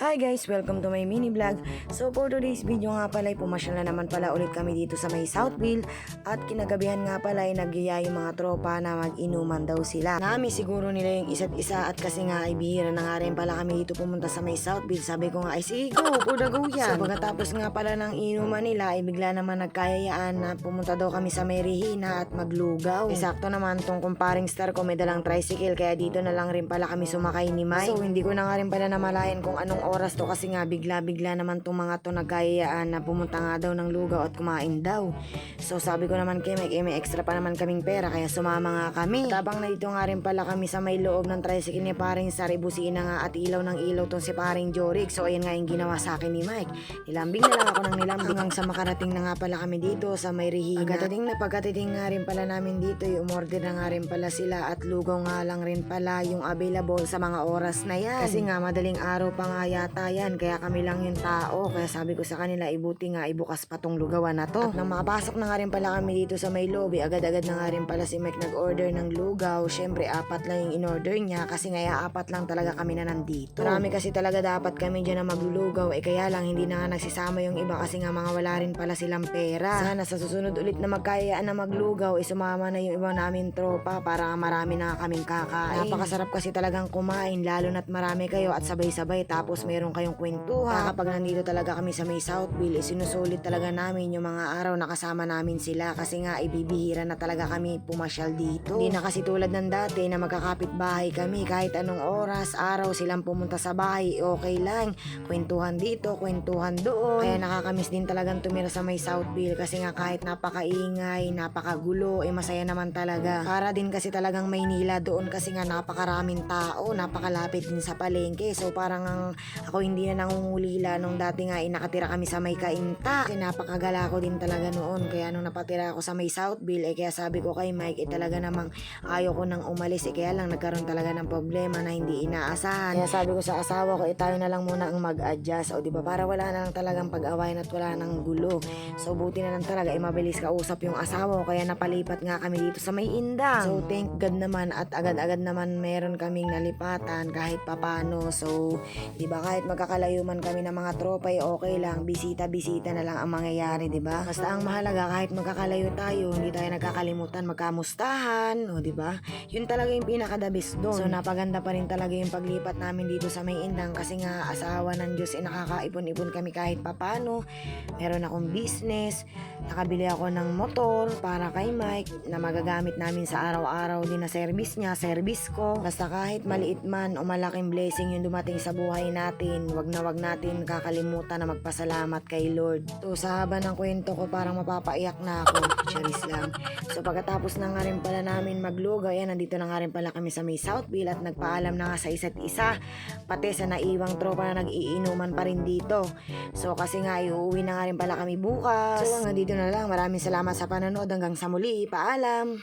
Hi guys! Welcome to my mini vlog. So for today's video nga pala, pumasyal na naman pala ulit kami dito sa may Southville at kinagabihan nga pala ay nagyaya yung mga tropa na mag-inuman daw sila. Nami siguro nila yung isa't isa at kasi nga ay bihira na nga rin pala kami dito pumunta sa may Southville. Sabi ko nga ay sige go, the go yan. So pagkatapos nga pala ng inuman nila ay bigla naman nagkayayaan na pumunta daw kami sa may Regina at maglugaw. Eh, sakto naman tong kumparing star ko may dalang tricycle kaya dito na lang rin pala kami sumakay ni Mike. So hindi ko na nga rin pala namalayan kung anong oras to kasi nga bigla-bigla naman tong mga to nagkayayaan na pumunta nga daw ng lugaw at kumain daw. So sabi ko naman kay Mike, eh, may extra pa naman kaming pera kaya sumama nga kami. Tabang na dito nga rin pala kami sa may loob ng tricycle ni paring Sari Busina nga at ilaw ng ilaw tong si paring Jorik. So ayan nga yung ginawa sa akin ni Mike. Nilambing na lang ako ng nilambing hanggang sa makarating na nga pala kami dito sa may Regina. Pagkatating na pagkatating nga rin pala namin dito, yung umorder na nga rin pala sila at lugaw nga lang rin pala yung available sa mga oras na yan. Kasi nga madaling araw pa nga yata yan, kaya kami lang yung tao. Kaya sabi ko sa kanila, ibuti nga ibukas pa tong lugawan na to. At nang makapasok na nga rin pala kami dito sa may lobby, agad-agad na nga rin pala si Mike nag-order ng lugaw. Syempre, apat lang yung in-order niya kasi nga apat lang talaga kami na nandito. Marami kasi talaga dapat kami dyan na maglulugaw, eh kaya lang hindi na nga nagsisama yung iba kasi nga mga wala rin pala silang pera. Sana sa susunod ulit na magkayaan na maglugaw, eh sumama na yung iba namin tropa para marami na kaming kakain. Napakasarap kasi talagang kumain, lalo na't marami kayo at sabay-sabay tapos meron kayong kwentuhan. Kapag nandito talaga kami sa may Southville, eh, sinusulit talaga namin yung mga araw na kasama namin sila kasi nga ibibihira na talaga kami pumasyal dito. Hindi na kasi tulad ng dati na magkakapit bahay kami kahit anong oras, araw silang pumunta sa bahay, okay lang. Kwentuhan dito, kwentuhan doon. Kaya nakakamiss din talagang tumira sa may Southville kasi nga kahit napakaingay, napakagulo, eh masaya naman talaga. Para din kasi talagang Maynila doon kasi nga napakaraming tao, napakalapit din sa palengke. So parang ang, ako hindi na nangungulila nung dati nga eh, nakatira kami sa may Kainta. Kasi napakagala ko din talaga noon. Kaya nung napatira ako sa may Southville, eh kaya sabi ko kay Mike, eh talaga namang ayaw ko nang umalis. Eh kaya lang nagkaroon talaga ng problema na hindi inaasahan. Kaya sabi ko sa asawa ko, eh tayo na lang muna ang mag-adjust. O di ba para wala na lang talagang pag-awayan at wala nang gulo. So buti na lang talaga, eh mabilis kausap yung asawa ko. Kaya napalipat nga kami dito sa may Indang. So thank God naman at agad-agad naman meron kaming nalipatan kahit papano. So di ba kahit magkakalayo man kami ng mga tropa, eh okay lang. Bisita-bisita na lang ang mangyayari, di ba? Basta ang mahalaga kahit magkakalayo tayo, hindi tayo nagkakalimutan magkamustahan, o di ba? Yun talaga yung pinaka-the doon. So napaganda pa rin talaga yung paglipat namin dito sa may Indang kasi nga asawa ng Diyos eh nakakaipon-ipon kami kahit papano. Meron akong business, nakabili ako ng motor para kay Mike na magagamit namin sa araw-araw din na service niya, service ko. Basta kahit maliit man o malaking blessing yung dumating sa buhay natin, wag na wag natin kakalimutan na magpasalamat kay Lord. So sa haba ng kwento ko parang mapapaiyak na ako. Charis lang. So pagkatapos na nga rin pala namin maglugaw, yan nandito na nga rin pala kami sa may Southville at nagpaalam na nga sa isa't isa. Pati sa naiwang tropa na nag-iinuman pa rin dito. So kasi nga iuwi na nga rin pala kami bukas. So hanggang dito na lang. Maraming salamat sa panonood. Hanggang sa muli. Paalam!